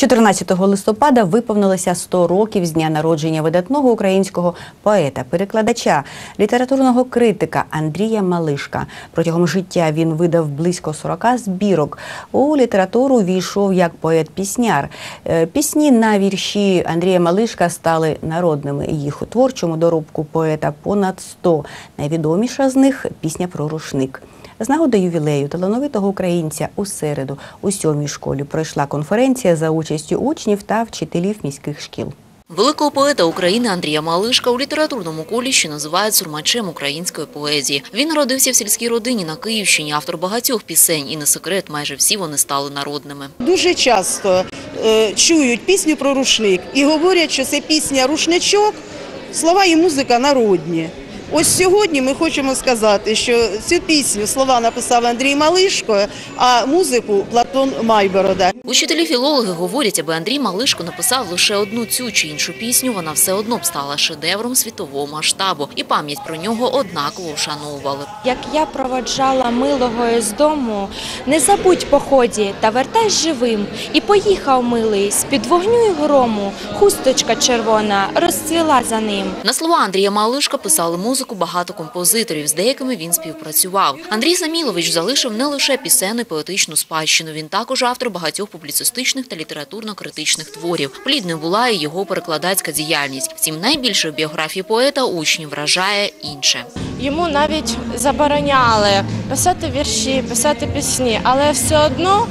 14 листопада виповнилося 100 років з дня народження видатного українського поета, перекладача, літературного критика Андрія Малишка. Протягом життя він видав близько 40 збірок. У літературу війшов як поет-пісняр. Е, Пісні на вірші Андрія Малишка стали народними. Їх у творчому доробку поета понад 100. Найвідоміша з них пісня про рушник. З нагоди ювілею талановитого українця у середу у сьомій школі пройшла конференція за участю учнів та вчителів міських шкіл. Великого поета України Андрія Малишка у літературному колі ще називають сурмачем української поезії. Він народився в сільській родині на Київщині, автор багатьох пісень, і не секрет, майже всі вони стали народними. Дуже часто е, чують пісню про рушник і говорять, що це пісня рушничок, слова і музика народні. Ось сьогодні ми хочемо сказати, що цю пісню слова написав Андрій Малишко, а музику Платон Майборода. Учителі філологи говорять, аби Андрій Малишко написав лише одну цю чи іншу пісню, вона все одно б стала шедевром світового масштабу, і пам'ять про нього однаково вшановували. Як я проводжала милого із дому, не забудь по ході та вертай живим. І поїхав милий з-під вогню і грому, хусточка червона розцвіла за ним. На слова Андрія Малишка писали музику багато композиторів, з деякими він співпрацював. Андрій Самілович залишив не лише пісенну і поетичну спадщину, він також автор багатьох публіцистичних та літературно-критичних творів. Плідною була і його перекладацька діяльність. Втім, найбільше в біографії поета учнів вражає інше. Йому навіть забороняли писати вірші, писати пісні, але все одно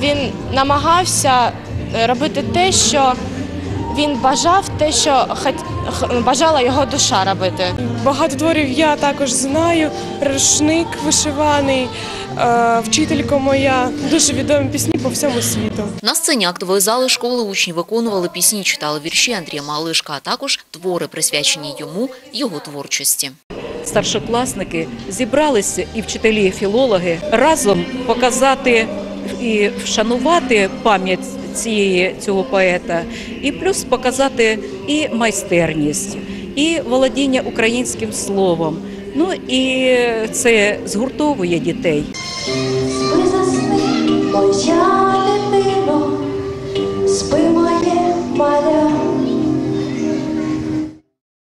він намагався робити те, що він бажав, те, що хот- х- бажала його душа робити. Багато творів я також знаю. Рушник вишиваний, е, вчителька моя, дуже відомі пісні по всьому світу. На сцені актової зали школи учні виконували пісні, читали вірші Андрія Малишка, а також твори, присвячені йому, його творчості. старшокласники зібралися і вчителі, і філологи разом показати і вшанувати пам'ять цієї цього поета, і плюс показати і майстерність, і володіння українським словом. Ну і це згуртовує дітей.